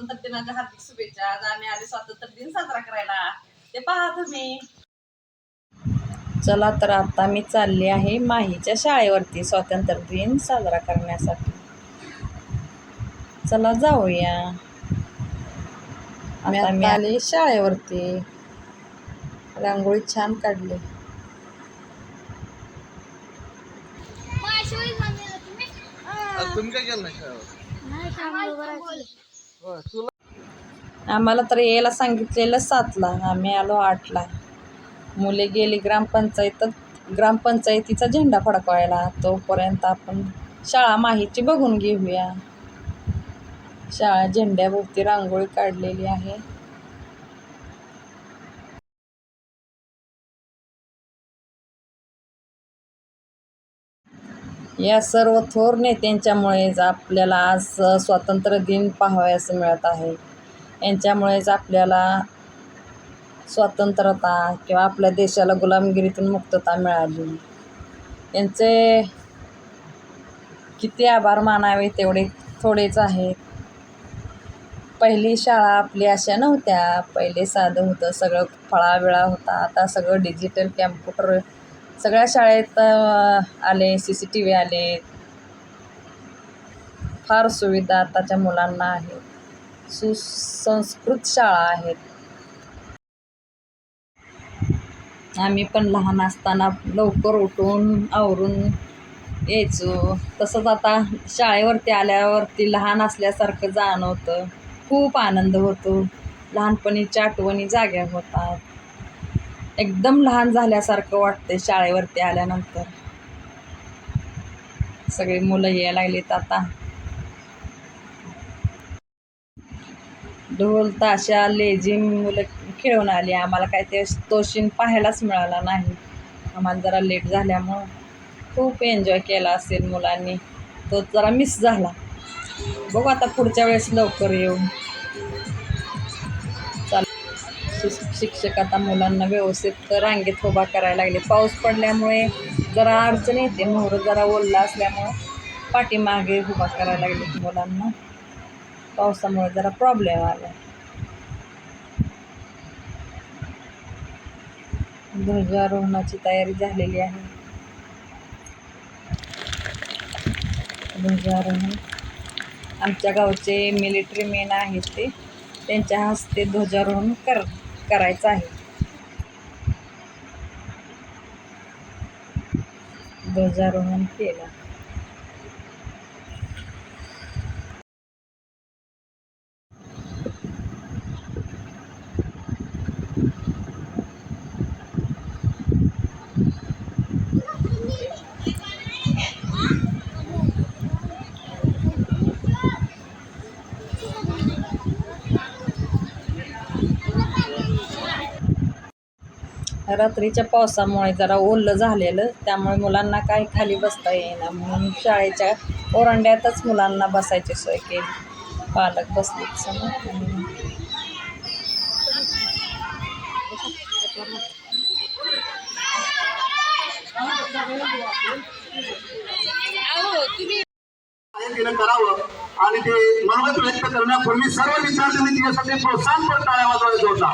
स्वातंत्र्य दिनाच्या हार्दिक शुभेच्छा. आज आम्ही आले स्वातंत्र्य दिन साजरा करायला. ते पहा तुम्ही. चला तर आता मी चालली आहे माहीच्या शाळेवरती स्वातंत्र्य दिन साजरा करण्यासाठी. चला जाऊया. आता मी आले शाळेवरती. रांगोळी छान काढली. तुम्ही काय केलं नाही शाळेवर? आम्हाला तर यायला सांगितलेलं सातला. आम्ही आलो आठला. मुले गेली ग्रामपंचायतत ग्रामपंचायतीचा झेंडा फडकवायला. तोपर्यंत आपण शाळा माहीची बघून घेऊया. शाळा झेंड्याभोवती रांगोळी काढलेली आहे. या सर्व थोर नेत्यांच्यामुळेच आपल्याला आज स्वातंत्र्य दिन पाहावयास मिळत आहे. यांच्यामुळेच आपल्याला स्वतंत्रता किंवा आपल्या देशाला गुलामगिरीतून मुक्तता मिळाली. यांचे किती आभार मानावे तेवढे थोडेच आहेत. पहिली शाळा आपली अशा नव्हत्या. पहिले साधं होतं सगळं फळाविळा होता. आता सगळं डिजिटल कॅम्प्युटर सगळ्या शाळेत आले सी सी टी व्ही आले. फार सुविधा आताच्या मुलांना आहेत सुसंस्कृत शाळा आहेत. आम्ही पण लहान असताना लवकर उठून आवरून यायचो. तसंच आता शाळेवरती आल्यावरती लहान असल्यासारखं जाणवतं. खूप आनंद होतो. लहानपणीच्या आठवणी जाग्या होतात. एकदम लहान झाल्यासारखं वाटते शाळेवरती आल्यानंतर. सगळी मुलं यायला लागलीत आता. ढोल ताशा लेझिम मुलं खेळून आली. आम्हाला काय ते तोशीन पाहायलाच मिळाला नाही. आम्हाला जरा लेट झाल्यामुळं खूप एन्जॉय केला असेल मुलांनी. तो जरा मिस झाला. बघू आता पुढच्या वेळेस लवकर येऊ. शिक्षक आता मुलांना व्यवस्थित रांगेत उभा करायला लागले. पाऊस पडल्यामुळे जरा अडचण येते. मोहरं जरा ओलला असल्यामुळं पाठीमागे उभा करायला लागले मुलांना. पावसामुळे जरा प्रॉब्लेम आला. ध्वजारोहणाची तयारी झालेली आहे. ध्वजारोहण. आमच्या गावचे मिलिटरी मेन आहेत ते. त्यांच्या हस्ते ध्वजारोहण कर करायचं आहे. ध्वजारोहण केलं. रात्रीच्या पावसामुळे जरा ओलं झालेलं त्यामुळे मुलांना काही खाली बसता येईना. म्हणून शाळेच्या ओरंड्यातच मुलांना बसायची सोय केली. पालक बसले समोर करावं आणि ते मनोगत व्यक्त करण्यापूर्वी सर्व विद्यार्थ्यांनी तिच्यासाठी प्रोत्साहन पण टाळ्या वाजवायचा होता.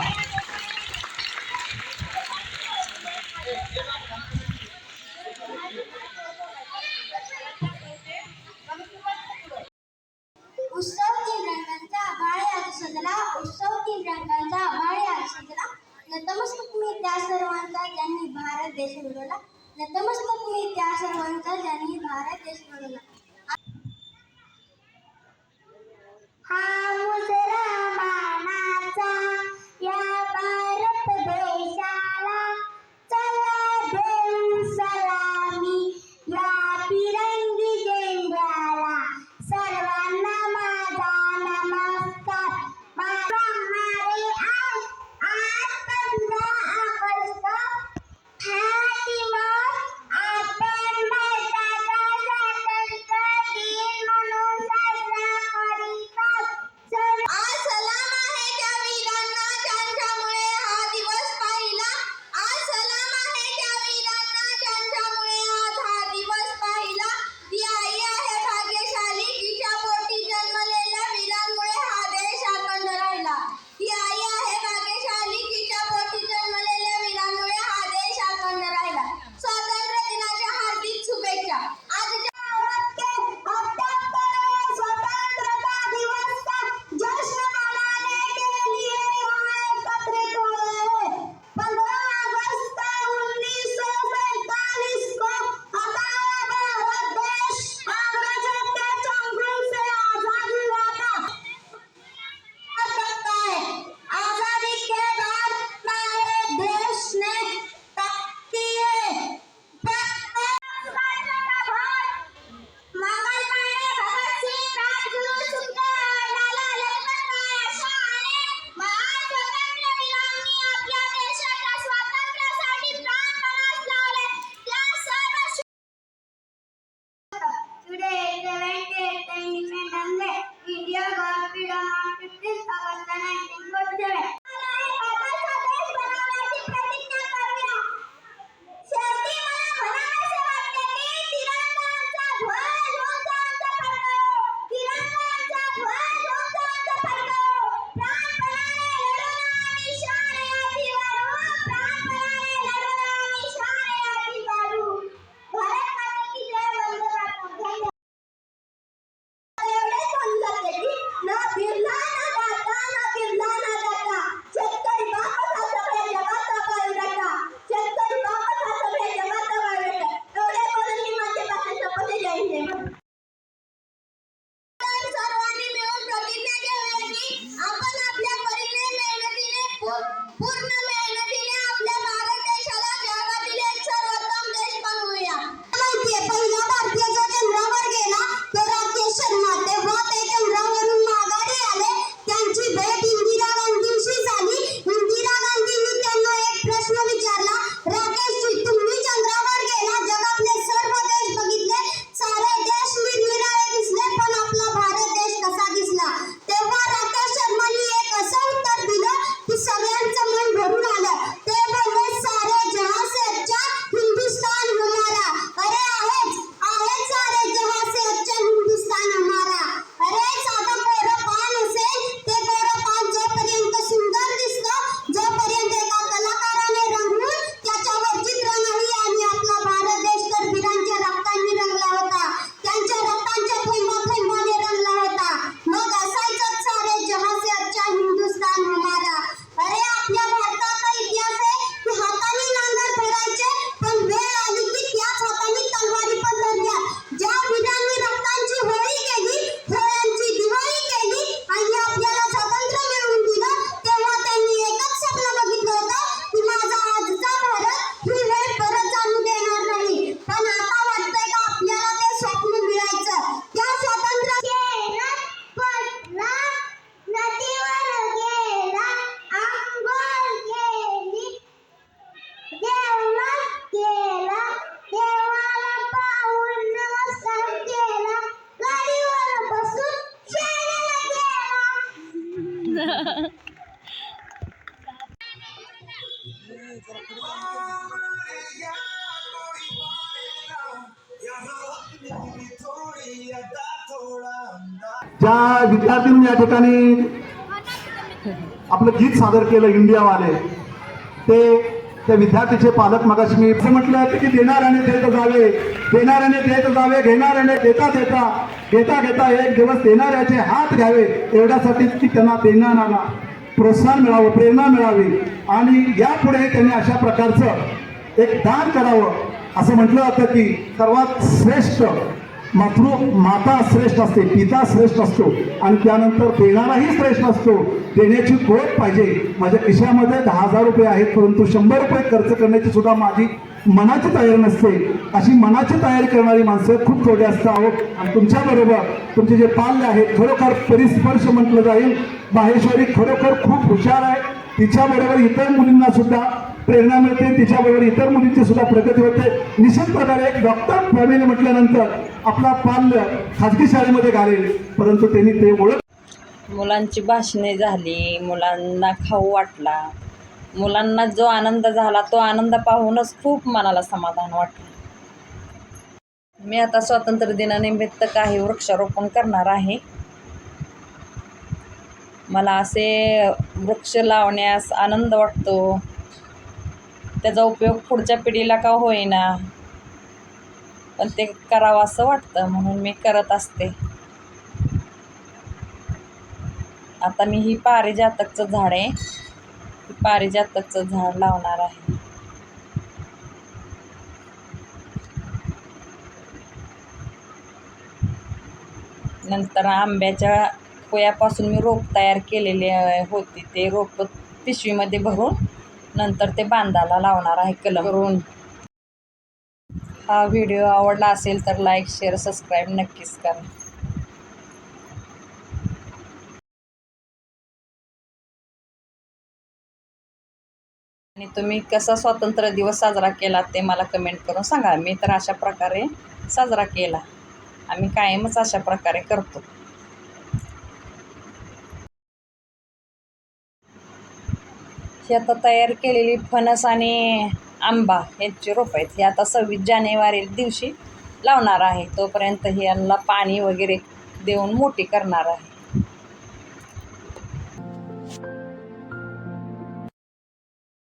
ज्या विद्यार्थ्यांनी या ठिकाणी आपलं गीत सादर केलं इंडियावाले ते त्या विद्यार्थीचे पालक मगाशी मी असं म्हटलं की देणाऱ्याने देत जावे देणाऱ्याने देत जावे घेणाऱ्याने देता देता घेता घेता एक दिवस देणाऱ्याचे हात घ्यावे. एवढ्यासाठीच की त्यांना देणाऱ्यांना प्रोत्साहन मिळावं प्रेरणा मिळावी. आणि यापुढे त्यांनी अशा प्रकारचं एक दान करावं. असं म्हटलं होतं की सर्वात श्रेष्ठ मातृ माता श्रेष्ठ असते पिता श्रेष्ठ असतो. आणि त्यानंतर देणाराही श्रेष्ठ असतो. देण्याची गोड पाहिजे. माझ्या खिशामध्ये दहा हजार रुपये आहेत परंतु शंभर रुपये खर्च करण्याची सुद्धा माझी मनाची तयारी नसते. अशी मनाची तयारी करणारी माणसं खूप थोडी असतात आहोत आणि तुमच्याबरोबर तुमचे जे पाल्य आहेत खरोखर परिस्पर्श म्हटलं जाईल. माहेश्वरी खरोखर खूप हुशार आहे. तिच्याबरोबर इतर मुलींना सुद्धा प्रेरणा मिळते. तिच्याबरोबर इतर मुलींची सुद्धा प्रगती होते. निश्चित प्रकारे एक डॉक्टर फॅमिली म्हटल्यानंतर आपला पाल्य खाजगी शाळेमध्ये घालेल. परंतु त्यांनी ते ओळख मुलांची भाषणे झाली. मुलांना खाऊ वाटला. मुलांना जो आनंद झाला तो आनंद पाहूनच खूप मनाला समाधान वाटलं. मी आता स्वातंत्र्य दिनानिमित्त काही वृक्षारोपण करणार आहे. मला असे वृक्ष लावण्यास आनंद वाटतो. त्याचा उपयोग पुढच्या पिढीला का होईना. पण ते करावं असं वाटतं म्हणून मी करत असते. आता मी ही पारिजातकचं झाड आहे. पारिजातकचं झाड लावणार आहे. नंतर आंब्याच्या कोयापासून मी रोप तयार केलेले आहे- होती. ते रोप पिशवीमध्ये भरून नंतर ते बांधाला लावणार आहे कलम करून. हा व्हिडिओ आवडला असेल तर लाईक शेअर सबस्क्राईब नक्कीच करा. आणि तुम्ही कसा स्वातंत्र्य दिवस साजरा केला ते मला कमेंट करून सांगा. मी तर अशा प्रकारे साजरा केला. आम्ही कायमच अशा प्रकारे करतो. ही आता तयार केलेली फणस आणि आंबा यांची रोप आहेत. हे आता सव्वीस जानेवारी दिवशी लावणार आहे. तोपर्यंत हे यांना पाणी वगैरे देऊन मोठी करणार आहे.